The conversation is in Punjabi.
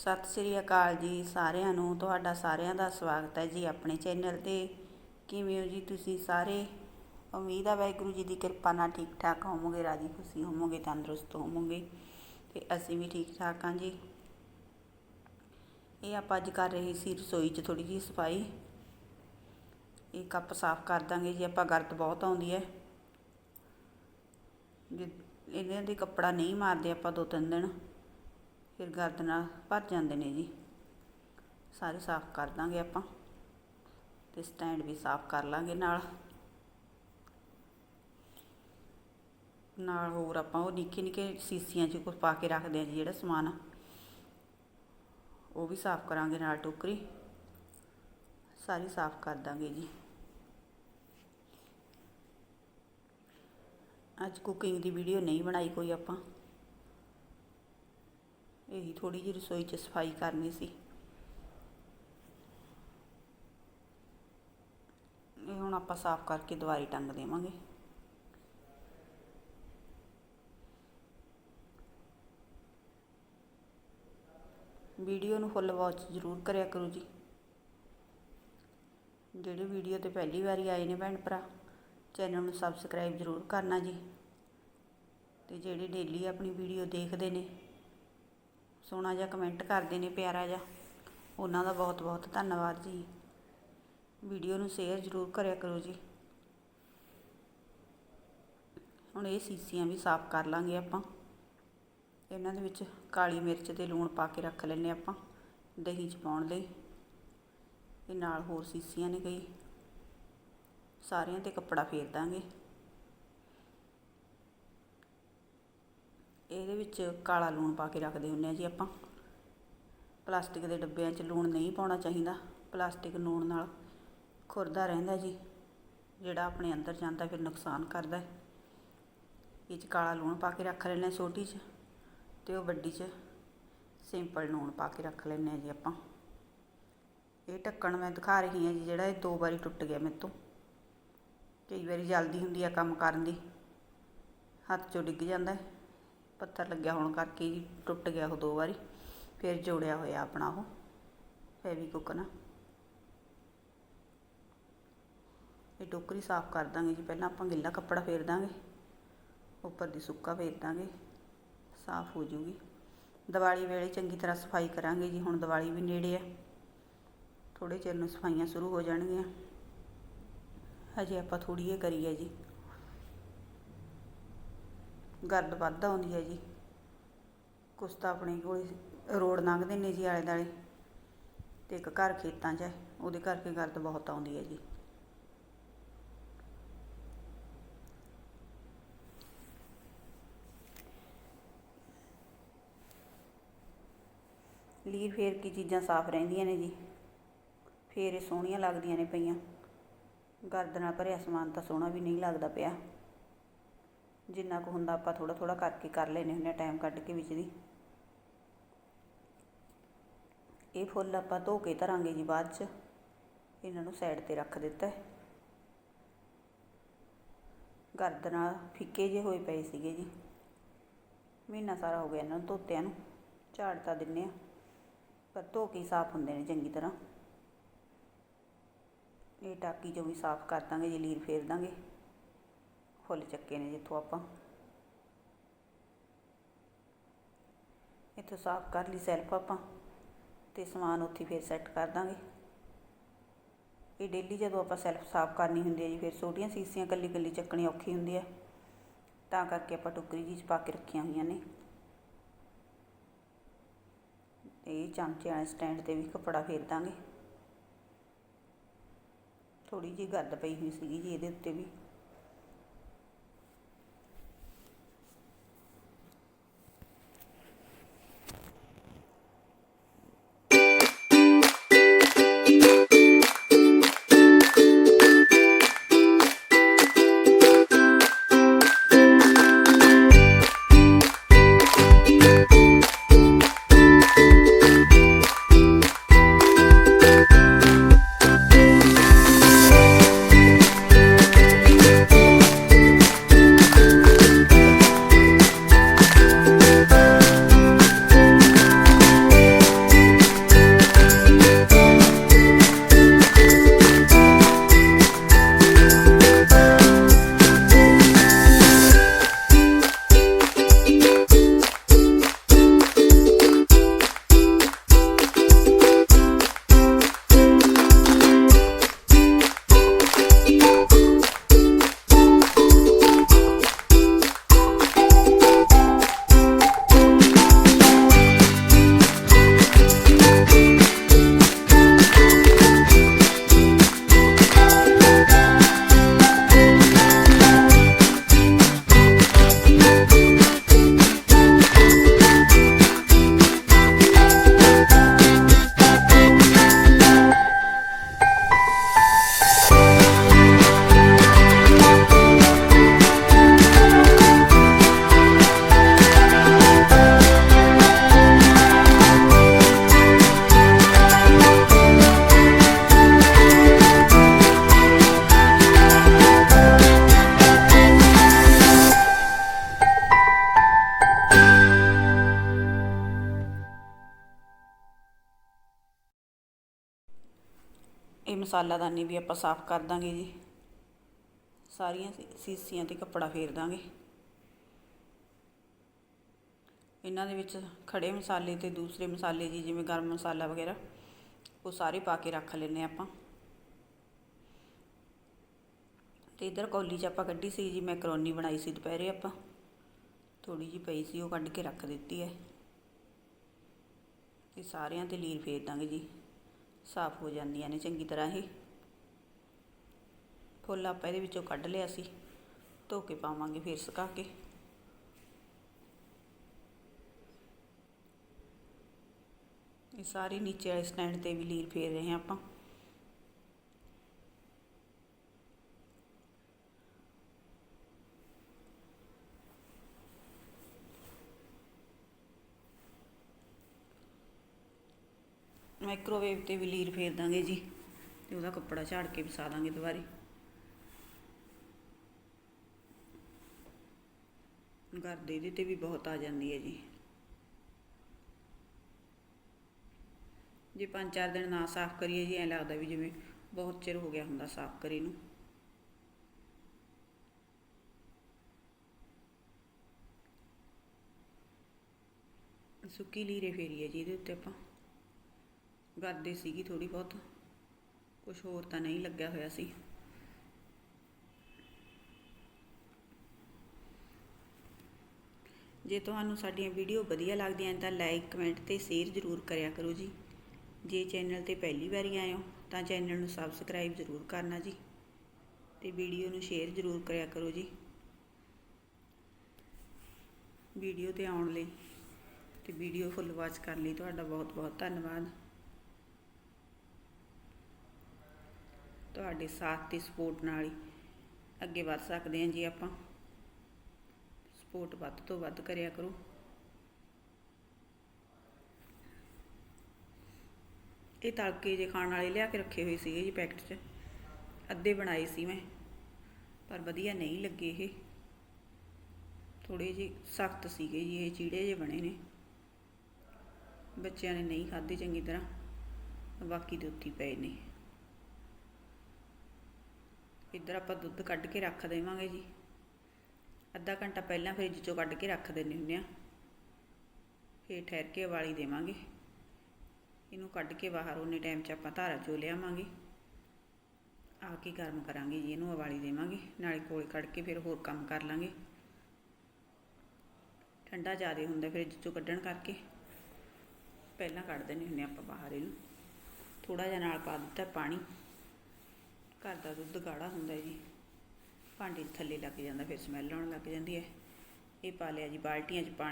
ਸਤਿ ਸ੍ਰੀ ਅਕਾਲ ਜੀ ਸਾਰਿਆਂ ਨੂੰ, ਤੁਹਾਡਾ ਸਾਰਿਆਂ ਦਾ ਸਵਾਗਤ ਹੈ ਜੀ ਆਪਣੇ ਚੈਨਲ ਤੇ। ਕਿਵੇਂ ਹੋ ਜੀ ਤੁਸੀਂ ਸਾਰੇ? ਉਮੀਦ ਹੈ ਵਾਹਿਗੁਰੂ ਜੀ ਦੀ ਕਿਰਪਾ ਨਾਲ ਠੀਕ ਠਾਕ ਹੋਵੋਗੇ, ਰਾਜੀ ਖੁਸ਼ੀ ਹੋਵੋਗੇ, ਤੰਦਰੁਸਤ ਹੋਵੋਗੇ ਤੇ ਅਸੀਂ ਵੀ ਠੀਕ ਠਾਕ ਹਾਂ ਜੀ। ਇਹ ਆਪਾਂ ਅੱਜ ਕਰ ਰਹੇ ਸੀ ਰਸੋਈ 'ਚ ਥੋੜੀ ਜਿਹੀ ਸਫ਼ਾਈ। ਇਹ ਕੱਪ ਸਾਫ਼ ਕਰ ਦਾਂਗੇ ਜੀ, ਆਪਾਂ ਗਰਦ ਬਹੁਤ ਆਉਂਦੀ ਹੈ। ਜੇ, ਇਹਨਾਂ ਦੇ ਕੱਪੜਾ ਨਹੀਂ ਮਾਰਦੇ ਆਪਾਂ ਦੋ ਤਿੰਨ ਦਿਨ। ਫਿਰ ਗਰਦ ਨਾਲ ਭਰ ਜਾਂਦੇ ਨੇ ਜੀ। ਸਾਰੇ ਸਾਫ਼ ਕਰ ਦਾਂਗੇ ਆਪਾਂ ਤੇ ਸਟੈਂਡ ਵੀ ਸਾਫ਼ ਕਰ ਲਾਂਗੇ ਨਾਲ। ਨਾਲ ਹੋਰ ਆਪਾਂ ਉਹ ਨਿੱਕੇ ਨਿੱਕੇ ਸੀਸੀਆਂ 'ਚ ਕੁਝ ਪਾ ਕੇ ਰੱਖਦੇ ਆ ਜੀ ਜਿਹੜਾ ਸਮਾਨ। ਉਹ ਵੀ ਸਾਫ਼ ਕਰਾਂਗੇ ਨਾਲ ਟੋਕਰੀ। ਸਾਰੀ ਸਾਫ਼ ਕਰ ਦਾਂਗੇ ਜੀ। ਅੱਜ ਕੁਕਿੰਗ ਦੀ ਵੀਡੀਓ ਨਹੀਂ ਬਣਾਈ ਕੋਈ ਆਪਾਂ। ਇਹੀ ਥੋੜੀ ਜਿਹੀ ਰਸੋਈ 'ਚ ਸਫ਼ਾਈ ਕਰਨੀ ਸੀ। ਇਹ ਹੁਣ ਆਪਾਂ ਸਾਫ਼ ਕਰਕੇ ਦੁਬਾਰੇ ਟੰਗ ਦੇਵਾਂਗੇ। ਵੀਡੀਓ ਨੂੰ ਫੁੱਲ ਵਾਚ ਜ਼ਰੂਰ ਕਰਿਆ ਕਰੋ ਜੀ। ਜਿਹੜੇ ਵੀਡੀਓ ਤੇ ਪਹਿਲੀ ਵਾਰੀ ਆਏ ਨੇ ਭੈਣ ਭਰਾ, ਚੈਨਲ ਨੂੰ ਸਬਸਕ੍ਰਾਈਬ ਜ਼ਰੂਰ ਕਰਨਾ ਜੀ। ਤੇ ਜਿਹੜੇ ਡੇਲੀ ਆਪਣੀ ਵੀਡੀਓ ਦੇਖਦੇ ਨੇ ਸੋਹਣਾ ਜਿਹਾ ਕਮੈਂਟ ਕਰਦੇ ਨੇ ਪਿਆਰਾ ਜਿਹਾ। ਉਹਨਾਂ ਦਾ ਬਹੁਤ ਬਹੁਤ ਧੰਨਵਾਦ ਜੀ। ਵੀਡੀਓ ਨੂੰ ਸ਼ੇਅਰ ਜ਼ਰੂਰ ਕਰਿਆ ਕਰੋ ਜੀ। ਹੁਣ ਇਹ ਸੀਸੀਆਂ ਵੀ ਸਾਫ਼ ਕਰ ਲਾਂਗੇ ਆਪਾਂ। ਇਹਨਾਂ ਦੇ ਵਿੱਚ ਕਾਲੀ ਮਿਰਚ ਤੇ ਲੂਣ ਪਾ ਕੇ ਰੱਖ ਲੈਨੇ ਆਪਾਂ, ਦਹੀਂ ਚ ਪਾਉਣ ਲਈ। ਇਹ ਨਾਲ ਹੋਰ ਸੀਸੀਆਂ ਨੇ ਕਈ। ਸਾਰਿਆਂ ਤੇ ਕੱਪੜਾ ਫੇਰ ਦਾਂਗੇ। ਇਹਦੇ ਵਿੱਚ ਕਾਲਾ ਲੂਣ ਪਾ ਕੇ ਰੱਖਦੇ ਹੁੰਨੇ ਆ ਜੀ ਆਪਾਂ। ਪਲਾਸਟਿਕ ਦੇ ਡੱਬਿਆਂ 'ਚ ਲੂਣ ਨਹੀਂ ਪਾਉਣਾ ਚਾਹੀਦਾ। ਪਲਾਸਟਿਕ ਲੂਣ ਨਾਲ ਖੁਰਦਾ ਰਹਿੰਦਾ ਜੀ। ਜਿਹੜਾ ਆਪਣੇ ਅੰਦਰ ਜਾਂਦਾ ਫਿਰ ਨੁਕਸਾਨ ਕਰਦਾ ਇਹ 'ਚ ਕਾਲਾ ਲੂਣ ਪਾ ਕੇ ਰੱਖ ਲੈਣਾ ਛੋਟੀ 'ਚ ਤੇ ਉਹ ਵੱਡੀ 'ਚ ਸਿੰਪਲ ਲੂਣ ਪਾ ਕੇ ਰੱਖ ਲੈਣੇ ਆ ਜੀ ਆਪਾਂ। ਇਹ ਢੱਕਣ ਮੈਂ ਦਿਖਾ ਰਹੀ ਹਾਂ ਜੀ, ਜਿਹੜਾ ਇਹ ਦੋ ਵਾਰੀ ਟੁੱਟ ਗਿਆ ਮੇਰੇ ਤੋਂ। ਕਈ ਵਾਰੀ ਜਲਦੀ ਹੁੰਦੀ ਆ ਕੰਮ ਕਰਨ ਦੀ। ਹੱਥ 'ਚੋਂ ਡਿੱਗ ਜਾਂਦਾ ਪੱਥਰ ਲੱਗਿਆ ਹੋਣ ਕਰਕੇ ਜੀ ਟੁੱਟ ਗਿਆ ਉਹ ਦੋ ਵਾਰੀ, ਫਿਰ ਜੋੜਿਆ ਹੋਇਆ ਆਪਣਾ ਉਹ ਫੈਵੀਕੁੱਕ ਨਾਲ ਇਹ ਟੋਕਰੀ ਸਾਫ਼ ਕਰ ਦਾਂਗੇ ਜੀ, ਪਹਿਲਾਂ ਆਪਾਂ ਗਿੱਲਾ ਕੱਪੜਾ ਫੇਰ ਦਾਂਗੇ, ਉੱਪਰ ਦੀ ਸੁੱਕਾ ਫੇਰ ਦਾਂਗੇ, ਸਾਫ਼ ਹੋ ਜੂਗੀ ਦੀਵਾਲੀ ਵੇਲੇ ਚੰਗੀ ਤਰ੍ਹਾਂ ਸਫ਼ਾਈ ਕਰਾਂਗੇ ਜੀ, ਹੁਣ ਦੀਵਾਲੀ ਵੀ ਨੇੜੇ ਆ ਥੋੜੇ ਚਿਰ ਨੂੰ ਸਫਾਈਆਂ ਸ਼ੁਰੂ ਹੋ ਜਾਣਗੀਆਂ। ਹਜੇ ਆਪਾਂ ਥੋੜੀ ਇਹ ਕਰੀ ਹੈ ਜੀ। ਗਰਦ ਵੱਧ ਆਉਂਦੀ ਹੈ ਜੀ। ਕੁਛ ਤਾਂ ਆਪਣੇ ਕੋਲ ਰੋਡ ਲੰਘਦੇ ਨੇ ਜੀ ਆਲੇ ਦੁਆਲੇ ਅਤੇ ਇੱਕ ਘਰ ਖੇਤਾਂ 'ਚ ਹੈ, ਉਹਦੇ ਕਰਕੇ ਗਰਦ ਬਹੁਤ ਆਉਂਦੀ ਹੈ ਜੀ। ਲੀਰ ਫੇਰ ਕੀ ਚੀਜ਼ਾਂ ਸਾਫ਼ ਰਹਿੰਦੀਆਂ ਨੇ ਜੀ। ਫੇਰ ਇਹ ਸੋਹਣੀਆਂ ਲੱਗਦੀਆਂ ਨੇ ਪਈਆਂ। ਗਰਦ ਨਾਲ ਭਰਿਆ ਸਮਾਨ ਤਾਂ ਸੋਹਣਾ ਵੀ ਨਹੀਂ ਲੱਗਦਾ ਪਿਆ। ਜਿੰਨਾ ਕੁ ਹੁੰਦਾ ਆਪਾਂ ਥੋੜਾ ਥੋੜਾ ਕਰਕੇ ਕਰ ਲੈਨੇ ਹੁੰਦੇ ਆ ਟਾਈਮ ਕੱਢ ਕੇ ਵਿੱਚ ਦੀ। ਇਹ ਫੁੱਲ ਆਪਾਂ ਧੋ ਕੇ ਧਰਾਂਗੇ ਜੀ ਬਾਅਦ ਚ। ਇਹਨਾਂ ਨੂੰ ਸਾਈਡ ਤੇ ਰੱਖ ਦਿੱਤਾ ਹੈ। ਗਰਦ ਨਾਲ ਫਿੱਕੇ ਜੇ ਹੋਏ ਪਏ ਸੀਗੇ ਜੀ। ਮਹੀਨਾ ਸਾਰਾ ਹੋ ਗਿਆ ਇਹਨਾਂ ਨੂੰ ਧੋਤਿਆਂ ਨੂੰ। ਝਾੜ ਤਾਂ ਦਿੰਨੇ ਆ ਪਰ ਧੋ ਕੇ ਸਾਫ਼ ਹੁੰਦੇ ਨੇ ਚੰਗੀ ਤਰ੍ਹਾਂ। ਇਹ ਟਾਕੀ ਚੋਂ ਵੀ ਸਾਫ਼ ਕਰ ਦਾਂਗੇ ਜੀ, ਲੀਰ ਫੇਰ ਦਾਂਗੇ। ਫੁੱਲ ਚੱਕੇ ਨੇ ਜਿੱਥੋਂ ਆਪਾਂ ਇੱਥੋਂ ਸਾਫ਼ ਕਰ ਲਈ ਸੈਲਫ ਆਪਾਂ ਤੇ ਸਮਾਨ ਉੱਥੇ ਫੇਰ ਸੈੱਟ ਕਰ ਦਾਂਗੇ। ਇਹ ਡੇਲੀ ਜਦੋਂ ਆਪਾਂ ਸੈਲਫ ਸਾਫ਼ ਕਰਨੀ ਹੁੰਦੀ ਹੈ ਜੀ, ਫਿਰ ਛੋਟੀਆਂ ਸੀਸੀਆਂ ਕੱਲੀ ਕੱਲੀ ਚੱਕਣੀ ਔਖੀ ਹੁੰਦੀ ਹੈ ਤਾਂ ਕਰਕੇ ਆਪਾਂ ਟੁਕਰੀ ਜੀ ਚ ਪਾ ਕੇ ਰੱਖੀਆਂ ਹੋਈਆਂ ਨੇ। ਇਹ ਚਮਚੇ ਵਾਲੇ ਸਟੈਂਡ ਤੇ ਵੀ ਕੱਪੜਾ ਫੇਰ ਦਾਂਗੇ। ਥੋੜੀ ਜਿਹੀ ਗਰਦ ਪਈ ਹੋਈ ਸੀਗੀ ਜੀ, ਇਹਦੇ ਉੱਤੇ ਵੀ। ਮਸਾਲਾਦਾਨੀ ਵੀ ਆਪਾਂ ਸਾਫ਼ ਕਰ ਦਾਂਗੇ ਜੀ। ਸਾਰੀਆਂ ਸੀ- ਸੀਸੀਆਂ ਤੇ ਕੱਪੜਾ ਫੇਰ ਦਾਂਗੇ। ਇਹਨਾਂ ਦੇ ਵਿੱਚ ਖੜੇ ਮਸਾਲੇ ਤੇ ਦੂਸਰੇ ਮਸਾਲੇ ਜੀ, ਜਿਵੇਂ ਗਰਮ ਮਸਾਲਾ ਵਗੈਰਾ, ਉਹ ਸਾਰੇ ਪਾ ਕੇ ਰੱਖ ਲੈਨੇ ਆਪਾਂ। ਤੇ ਇਧਰ ਕੌਲੀ 'ਚ ਆਪਾਂ ਕੱਢੀ ਸੀ ਜੀ, ਮੈਕਰੋਨੀ ਬਣਾਈ ਸੀ ਦੁਪਹਿਰੇ ਆਪਾਂ। ਥੋੜੀ ਜਿਹੀ ਪਈ ਸੀ, ਉਹ ਕੱਢ ਕੇ ਰੱਖ ਦਿੱਤੀ ਹੈ। ਤੇ ਸਾਰਿਆਂ ਤੇ ਲੀਰ ਫੇਰ ਦਾਂਗੇ ਜੀ। ਸਾਫ਼ ਹੋ ਜਾਂਦੀਆਂ ਨੇ ਚੰਗੀ ਤਰ੍ਹਾਂ ਇਹ। ਫੁੱਲ ਆਪਾਂ ਇਹਦੇ ਵਿੱਚੋਂ ਕੱਢ ਲਿਆ ਸੀ। ਧੋ ਕੇ ਪਾਵਾਂਗੇ ਫਿਰ ਸੁਕਾ ਕੇ। ਇਹ ਸਾਰੀ ਨੀਚੇ ਵਾਲੇ ਸਟੈਂਡ ਤੇ ਵੀ ਲੀਰ ਫੇਰ ਰਹੇ ਹਾਂ ਆਪਾਂ। ਮਾਈਕ੍ਰੋਵੇਵ ਤੇ ਵੀ ਲੀਰ ਫੇਰ ਦਾਂਗੇ ਜੀ ਤੇ ਉਹਦਾ ਕੱਪੜਾ ਝਾੜ ਕੇ ਵਿਛਾ ਦਾਂਗੇ ਦੁਬਾਰੇ। ਗਰਦ ਇਹਦੇ ਤੇ ਵੀ ਬਹੁਤ ਆ ਜਾਂਦੀ ਹੈ ਜੀ। ਜੇ ਪੰਜ ਚਾਰ ਦਿਨ ਨਾ ਸਾਫ਼ ਕਰੀਏ ਜੀ, ਐਂ ਲੱਗਦਾ ਵੀ ਜਿਵੇਂ ਬਹੁਤ ਚਿਰ ਹੋ ਗਿਆ ਹੁੰਦਾ ਸਾਫ਼ ਕਰੀ ਨੂੰ। ਸੁੱਕੀ ਲੀਰੇ ਫੇਰੀਏ ਜੀ ਇਹਦੇ ਉੱਤੇ ਆਪਾਂ। ਗਰਦੇ ਸੀਗੀ ਥੋੜੀ ਬਹੁਤ। ਕੁਝ ਹੋਰ ਤਾਂ ਨਹੀਂ ਲੱਗਿਆ ਹੋਇਆ ਸੀ। ਜੇ ਤੁਹਾਨੂੰ ਸਾਡੀਆਂ ਵੀਡੀਓ ਵਧੀਆ ਲੱਗਦੀਆਂ ਤਾਂ ਲਾਈਕ, ਕਮੈਂਟ ਤੇ ਸ਼ੇਅਰ ਜ਼ਰੂਰ ਕਰਿਆ ਕਰੋ ਜੀ। ਜੇ ਚੈਨਲ ਤੇ ਪਹਿਲੀ ਵਾਰੀ ਆਏ ਹੋ ਤਾਂ ਚੈਨਲ ਨੂੰ ਸਬਸਕ੍ਰਾਈਬ ਜ਼ਰੂਰ ਕਰਨਾ ਜੀ ਤੇ ਵੀਡੀਓ ਨੂੰ ਸ਼ੇਅਰ ਜ਼ਰੂਰ ਕਰਿਆ ਕਰੋ ਜੀ। ਵੀਡੀਓ ਤੇ ਆਉਣ ਲਈ ਤੇ ਵੀਡੀਓ ਫੁੱਲ ਵਾਚ ਕਰਨ ਲਈ ਤੁਹਾਡਾ ਬਹੁਤ ਬਹੁਤ ਧੰਨਵਾਦ। ਤੁਹਾਡੇ ਸਾਥ ਤੇ ਸਪੋਰਟ ਨਾਲ ਹੀ ਅੱਗੇ ਵੱਧ ਸਕਦੇ ਹਾਂ ਜੀ ਆਪਾਂ। ਸਪੋਰਟ ਵੱਧ ਤੋਂ ਵੱਧ ਕਰਿਆ ਕਰੋ। ਇਹ ਤੜਕੇ ਜੇ ਖਾਣ ਵਾਲੇ ਲਿਆ ਕੇ ਰੱਖੇ ਹੋਏ ਸੀਗੇ ਜੀ ਪੈਕਟ 'ਚ। ਅੱਧੇ ਬਣਾਏ ਸੀ ਮੈਂ, ਪਰ ਵਧੀਆ ਨਹੀਂ ਲੱਗੇ ਇਹ। ਥੋੜੇ ਜਿਹੇ ਸਖਤ ਸੀਗੇ ਜੀ, ਇਹ ਚੀੜੇ ਜੇ ਬਣੇ ਨੇ। ਬੱਚਿਆਂ ਨੇ ਨਹੀਂ ਖਾਧੇ ਚੰਗੀ ਤਰ੍ਹਾਂ, ਬਾਕੀ ਦੇ ਉੱਤੀ ਪਏ ਨੇ। ਇੱਧਰ ਆਪਾਂ ਦੁੱਧ ਕੱਢ ਕੇ ਰੱਖ ਦੇਵਾਂਗੇ ਜੀ। ਅੱਧਾ ਘੰਟਾ ਪਹਿਲਾਂ ਫ੍ਰਿਜ ਚੋਂ ਕੱਢ ਕੇ ਰੱਖ ਦਿੰਦੇ ਹੁੰਦੇ ਆ। ਫਿਰ ਠਹਿਰ ਕੇ ਉਬਾਲੀ ਦੇਵਾਂਗੇ। ਇਹਨੂੰ ਕੱਢ ਕੇ ਬਾਹਰ ਉਹਨੇ ਟਾਈਮ 'ਚ ਆਪਾਂ ਧਾਰਾ ਚੋ ਲਿਆਵਾਂਗੇ। ਆ ਕੇ ਗਰਮ ਕਰਾਂਗੇ ਜੀ, ਇਹਨੂੰ ਉਬਾਲੀ ਦੇਵਾਂਗੇ। ਨਾਲੇ ਕੋਲ ਕੱਢ ਕੇ ਫਿਰ ਹੋਰ ਕੰਮ ਕਰ ਲਾਂਗੇ। ਠੰਡਾ ਜ਼ਿਆਦਾ ਹੁੰਦਾ ਫ੍ਰਿਜ ਚੋਂ ਕੱਢਣ ਕਰਕੇ। ਪਹਿਲਾਂ ਕੱਢ ਦਿੰਦੇ ਹੁੰਦੇ ਆਪਾਂ ਬਾਹਰ ਇਹਨੂੰ। ਥੋੜਾ ਜਿਹਾ ਨਾਲ ਪਾ ਦਿੱਤਾ ਪਾਣੀ। ਘਰ ਦਾ ਦੁੱਧ ਗਾੜਾ ਹੁੰਦਾ ਜੀ। ਭਾਂਡੇ 'ਚ ਥੱਲੇ ਲੱਗ ਜਾਂਦਾ, ਫਿਰ ਸਮੈਲ ਆਉਣ ਲੱਗ ਜਾਂਦੀ ਹੈ। ਇਹ ਪਾ ਲਿਆ ਜੀ, ਬਾਲਟੀਆਂ 'ਚ ਪਾਣੀ।